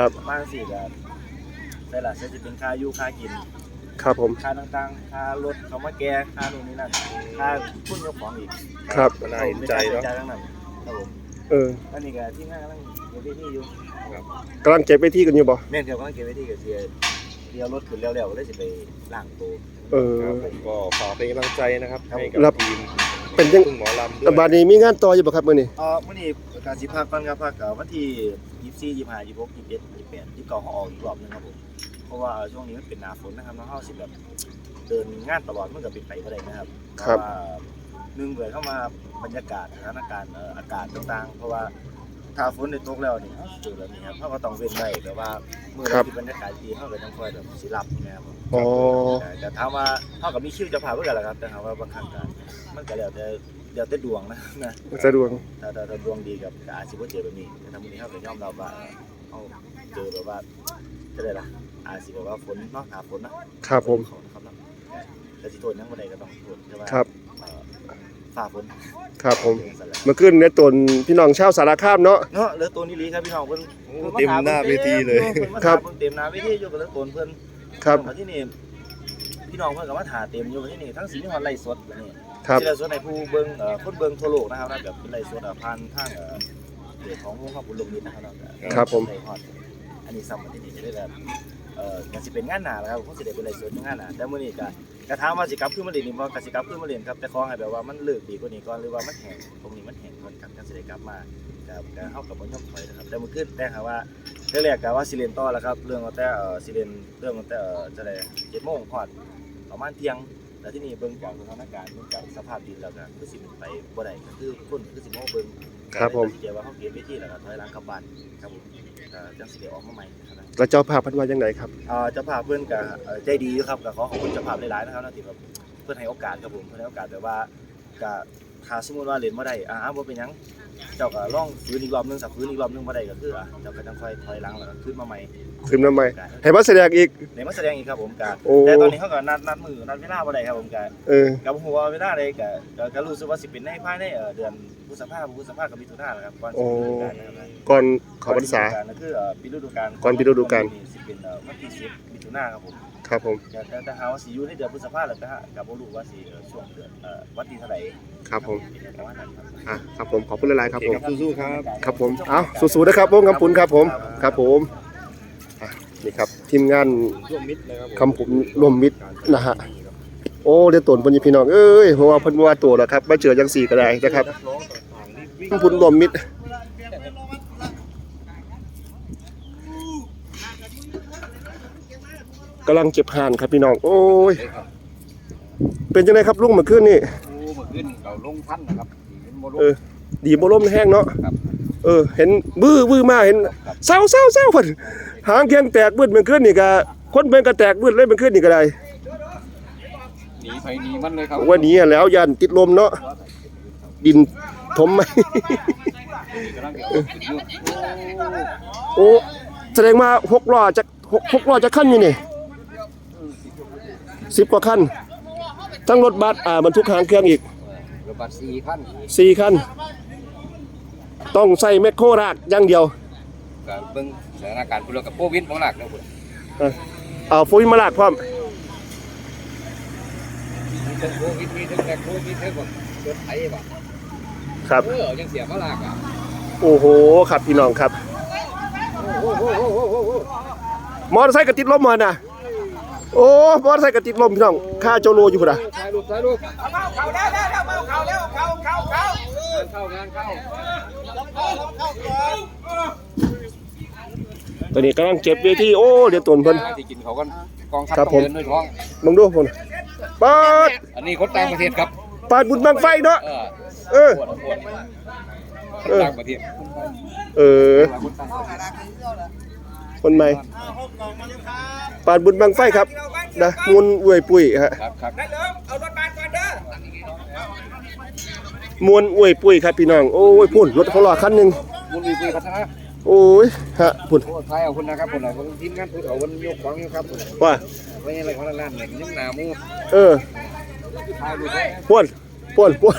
ครับบ้านสี่ก็แต่ละจะเป็นค่าอยู่ค่ากิน ครับผม ค่าต่างๆ ค่ารถเขามาแก้ค่านู่นนี่นั่น ค่าพุ่นยกของอีกครับก็น่าเห็นใจเนาะป็ค่ใช้จ่ายทั้งนั้นครับผมเอออันนี้ก็ที่งานกำลังเก็บไว้ที่อยู่กำลังเก็บไปที่กันอยู่บ่ แม่นเกี่ยวกำลังเก็บไว้ที่ก็เสียเดียวรถขึ้นแล้วๆก็เลยสิไปล้างตัวเออ ครับผมก็ฝากเป็นกำลังใจนะครับครับให้ครักับบ ทีมเป็นยังพึ่งหมอลำด้วยบาดนี้มีงานต่ออยู่บ่ครับมื้อนี้ เอ่อมื้อนี้การสิพักก่อนครับพักก็วันที่ 24 25 26 27 28 29เฮาออกอีกรอบหนึงครับผม เพราะว่าช่วงนี้มันเป็นหน้าฝนนะครับแล้วเฮาสิแบบเดินงานตลอดมันก็เป็นไปบ่ได้นะครับเพครับราะว่าหนึ่งเกิดเข้ามาบรรยากาศสถานการณ์เอ่ออากาศต่างๆ เพราะว่าถ้าฝนในตกแล้วนี่เจอแบบนี้ครับเขาก็ต้องเว้นไว้แต่ว่าเมื่อครับที่บรรยากาศดีเขาก็ต้องคอยแบบสิรับนะครับผมอ๋อ แต่แต่ถามว่าเขาก็มีคิวจะพาเพื่อกันแหละครับแต่ถามว่าบางครั้งก็มันก็แล้วแต่ เดี๋ยวแต่ดวงนะนะสะดวกถ้าถ้าถ้าดวงดีกับก็อาจสิบ่เจอแบบนี้แต่ถ้ามื้อนี้เขาก็ยอมรับว่าเขาเจอแบบว่าจะได้ล่ะอาจสิแบบว่าฝนเนาะหาฝนนะครับผมครับเนาะแต่สิโทษยังบ่ได้ก็ต้องโทษแต่ว่าครับ เอ่อฝ่าฝนครับผมเป็นสันแหละเมื่อคืนในตนพี่น้องชาวสารคามเนาะ เนาะเหลือตัวนี้ลีครับพี่น้องเพิ่นโอ้เต็มหน้าเวทีเลยเพิ่นมาครัถามบเพิ่นเต็มหน้าเวทีอยู่กับเหลือตัวเพิ่นครับมาที่นี่ พี่น้องเพิ่นก็มาถ่าเต็มอยู่มาที่นี่ทั้งสีมีฮอนไลฟ์สดแบบนี้ครับที่ไลฟ์สดในผู้เบิ่งเอ่อคนเบิ่งทั่วโลกนะครับนะแบบเป็นไลฟ์สดอะผ่านทางเอ่อเพจของวงข้าวบุญลงนิดนะครับเนาะก็ครับผมได้ฮอดอันนี้ซ้ำมาที่นี่จะได้แบบเอ่อก็สิเป็นงานหน้าแล้วครับคงสิได้เป็นไลฟ์สดในงานหน้าแต่มื้อนี้ก็ก็ถามว่าสิกลับขึ้นมาเล่นนี่บ่ก็สิกลับขึ้นมาเล่นครับแต่ขอให้แบบว่ามันเลิกดีกว่านี้ก่อนหรือว่ามันแห้งตรงนี้มันแห้งก่อนครับจังสิได้กลับมาครับก็เฮากับบ่ยอมถอยนะครับแต่มื้อคืนแต่หาว่า เรื่องแรกก็ว่าสิเรียนต่อแล้วครับ เรื่องตั้งแต่เอ่อสิเรียนเรื่องตั้งแต่เอ่อจะได้เจ็ดโมงพอดประมาณเที่ยงแล้วที่นี่เบิ่งจากสถานการณ์เบิ่งจากสภาพดินแล้วก็คือสิเป็นไปบ่ได้ก็คือคนคือสิมาเบิ่งครับผมเดี๋ยวว่าเขาเก็บไว้ที่แล้วก็ถอยหลังกลับบ้านครับผมก็จังสิได้ออกมาใหม่นะครับ แล้วเจ้าภาพเพันว่าจังไดครับ เอ่อเจ้าภาพเพิ่นก็เอ่อใจดีอยู่ครับก็ขอขอบคุณเจ้าภาพหลายๆนะครับนะที่แบบเพิ่นให้โอกาสครับผมเพิ่นให้โอกาสแบบว่าก็ถ้าสมมุติว่าเล่นบ่ได้อ่าบ่เป็นหยัง เจ้าก็ลองฟื้นอีกรอบหนึงสักฟื้นอีกรอบหนึงบ่ได้ก็คืออะเจ้าก็ต้องค่อยถอยหลังแล้วก็ขึ้นมาใหม่คืนมาใหม่ให้มาแสดงอีก ในมาแสดงอีกครับผมกะโอ้ แต่ตอนนี้เขาก็นัดนัดมือนัดเวลาบ่ได้ครับผมกะเออ กับหัวาเวลาใดกะก็ก็รู้สึกว่าสิเป็นในภายในเอ่อเดือนพฤษภาคมพฤษภาคมกับมิถุนายนนะครับก่อนสิฤดูกาลนะครับก่อนเขอพรรษา ก่อนฤดูกลนั่นคือเอ่อปีฤดูกาลก่อนปีฤดูกาล สิ เป็นเอ่อวันที่10มิถุนายนครับผมครับผมแต่แต่แต่หาว่าสิอยู่ในเดือนพฤษภาคมแล้วก็ฮะก็บ่รู้ว่าสิเอ่อช่วงเดือนเอ่อวันที่เท่าไหร่ครับผมประมาณนั้นครับอะครับผมขอบคุณหลายๆครับโอเคผมครับสู้ๆครับ ครับผม เอาสู้ๆนะครับวงคำปุนครับผม ครับผมอะนี่ครับทีมงานร่วมมิตรนะครับคำผมร่วมมิตรนะฮะ โอ้เดี๋ยวตนเพิ่นพี่น้อง เอ้ยเพราะว่าเพิ่นว่าตัวแล้วครับมาเจอจังสี่ก็ได้นะครับนักร้องต่างๆนี่วิ่งคำพุนร่วมมิตร กำลังเก็บห่านครับพี่น้อง โอ้ย เป็นจังไดครับลุงเมื่อคืนนี่ โอ้เมื่อคืนเราลงพันนะครับเห็นบ่ลงเออ ดีบ่ล้มแห้งเนาะ ครับเออ เห็นบื้อบื้อมาเห็นเศร้าเศร้าเศร้าเพิ่นหางเคียงแตกบืดเมื่อคืนนี่ก็คนเบิ่งก็แตกบืดเลยเมื่อคืนนี่ก็ได้หนีไปหนีมันเลยครับว่าหนี้แล้วยันติดลมเนาะ ดินถมไหม กำลังจะเอาขึ้นอยู่โอ้แสดงมาหกล้อจะหกหกล้อจะขั้นอยู่นี่ สิบกว่าขั้นทั้งรถบัสอ่าบรรทุกหางเครื่องอีกรถบัสสี่คันสี่ขั้นต้องใส่แมคโครรากอย่างเดียวการเบิ่งสถานการณ์พุ่นแล้วกับโควิดของหลักนะพุ่นเอาฟุยมาลากพร้อมมีทั้งโควิดมีทั้งแต่โควิดทั้งแบบรถไถบ่ะครับเออยังเสียมาลากอะโอ้โหครับพี่น้องครับโอ้โหโอ้โหโอ้โหโอ้โหมอเตอร์ไซค์กระติดลมมาน่ะ โอ้มอเตอร์ไซค์กระติดลมพี่น้องค่าโจโลอยู่พุ่นน่ะถ่ายรูปถ่ายรูปเข้าแล้วแล้วเข้าแล้วเข้าเข้าเข้าเข้างานเข้างานเข้าตอนนี้กำลังเก็บเวทีโอ้เดี๋ยวตนเพิ่น ที่กินเขากันกองทัพครับต้องผมเดินด้วยท้องมึงดูพุ่นปาดอันนี้คนต่างประเทศครับ ปาดบุญบังไฟเนาะเออเออ ปวดปวดคนเออต่างประเทศเออ คนต่างประเทศ คนใหม่ปาดบุญบังไฟครับนะมุนอวยปุ๋ยฮะครับครับมวนอวยปุ๋ยครับพี่น้อง โอ้ยพุ่นรถของหล่อคันหนึงบุญมีคุยพัฒนาโอ้ยฮะพุ่นโอ้ไทยเอาคุณนะครับคุณเอาทีมงานผู้เอาวันยกของอยู่ครับคุณว่าไม่ใช่อะไรของนั่นเนี่ยยังหนามูเออถ่ายรูปไว้ป่วนป่วนป่วน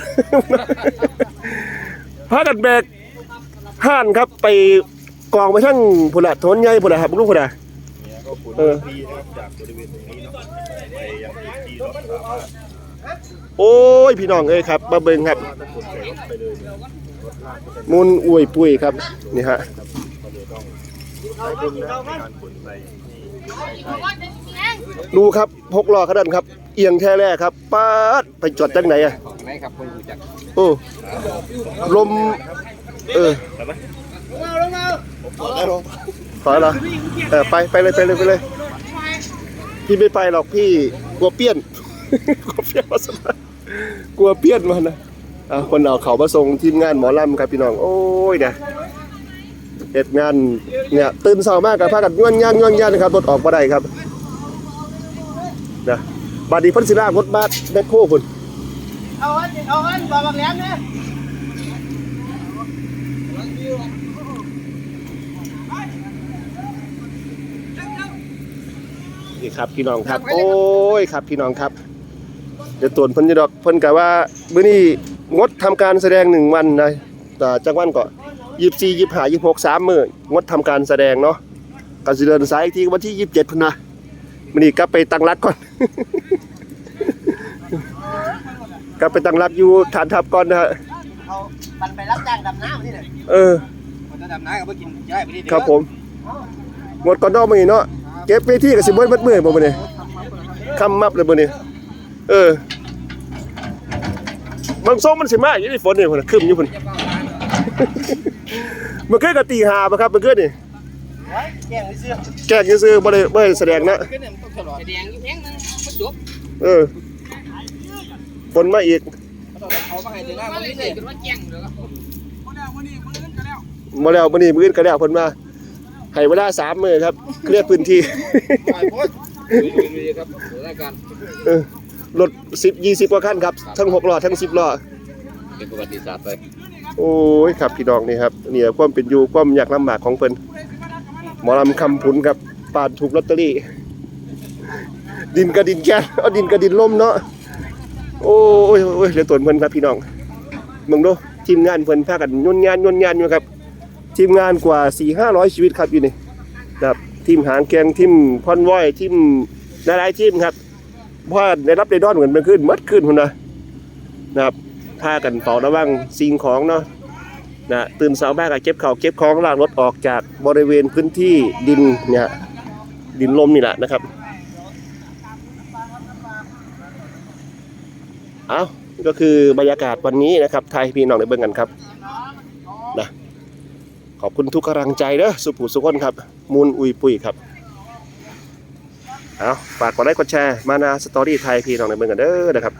พากันแบกห่านครับไป กองไปทั้งพุ่นละถนนใหญ่พุ่นละครับลูกพุ่นละเนี่ยก็ขุดเออทีนะครับจากบริเวณตรงนี้เนาะไปยังพื้นที่เราสามารถโอ้ยพี่น้องเอ้ยครับมาเบิ่งครับ ถ้าขุดใส่รถไปเลยเนี่ยรถลากก็จะมูลอวยปุ้ยครับนี่ฮะก็เลยต้องใช้ดุลนะในการขนไปที่ดูครับหกล้อขนาดครับ เอียงแท้แร่ครับป๊าดไปจอดจังไหนอะไหนครับคนรู้จักโอ้ลม เออ ได้ลงขอเหรอเออไปไปเลยไปเลยไปเลย พี่ไม่ไปหรอกพี่กลัวเปี้ยน กลัวเปี้ยนมาสมากลัวเปี้ยนมานะอะคนเอาเขามาส่งทีมงานหมอลำครับพี่น้อง โอ้ยนะเหตุงานเนี่ยตื่นเช้ามากกับพากันย้อนย่านย้อนย่านนะครับรถออกมาได้ครับนะบาดนีเพันศิลารถบัสแมคโครพุ่นเอาอันเอาอันบอกบางแหลมเนี่ย นี่ครับพี่น้องครับ โอ้ยครับพี่น้องครับเดี๋ยวตวนเพิ่นจะดอกเพิ่นกะว่ามื้อนี้งดทำการแสดงหนึ่งวันนะแต่จังวันก็24 25 26 3มื้องดทำการแสดงเนาะก็สิเดินสายอีกทีวันที่27พุ่นนะมื้อนี้กลับไปตั้งรักก่อนกลับไปตั้งรักอยู่ฐานทัพก่อนนะฮะเอาปันไปรับจ้างดำน้ำนี่เลยเออคนจะดำน้ำก็ไปกินย้ายไปนี่เด้อครับผมงดก่อนเนอกมื้อนี้เนาะ เก็บเวทีก็สิเบิดมัดมือบ่มื้อนี้คำมับเลยมื้อนี้เออบางทรงมันสิมาอยู่ในฝนนี่พุ่นน่ะครึ้มอยู่พุ่นมันเกิดกับตีหาปะครับมันเกิดนี่ไว้แกงเสื้อแกล้งซื้อบ่ได้บ่ได้แสดงนะก็เนี่ยมันต้องตลอดแดงอยู่แพงนึงมันจบเออฝนมาอีกเขามาให้ถึงหน้ามันนี่เลยกันว่าแกงเลยครับบ่แล้วมื้อนี้มื้ออื่นก็แล้วเพิ่นมา ให้เวลา3มื้อครับ เคลียร์พื้นที่ปล่อยโพสลุยๆครับรายการเออรถ10 20กว่าคันครับ ทั้ง6ล้อทั้ง10ล้อ เป็นประวัติศาสตร์ไปโอ้ยครับพี่น้องนี่ครับเนี่ยความเป็นอยู่ความยากลำบากของเพิ่นหมอลำคำผุนครับปานถูกลอตเตอรี่ ดินกระดินแก่นเอาดินกระดินล่มเนาะโอ้ยโอ้ยเหลือตนเพิ่นครับพี่น้องมึงดูทีมงานเพิ่นพากันยุ่นยานยุ่นยานอยู่ครับ ทีมงานกว่า 4-500 ชีวิตครับอยู่นี่นะครับทีมหางแกงทีมคอนวอยทีมหลายๆทีมครับเพราะได้รับได้ดอนเหมือนเป็นขึ้นมัดขึ้นพุ่นนะนะครับพากันเฝ้าระวังสิ่งของเนาะนะตื่นเช้ามาก็เก็บเข้าเก็บของล่ากรถออกจากบริเวณพื้นที่ดินเนี่ยดินลมนี่แหละนะครับเอาก็คือบรรยากาศวันนี้นะครับไทยพี่น้องได้เบิ่งกันครับ ขอบคุณทุกกำลังใจเด้อสุภูสุขคนครับ มูลอุยปุยครับเอาฝากกดไลค์กดแชร์มานาสตอรี่ไทยพี่น้องในเบิ่งกันเด้อนะครับ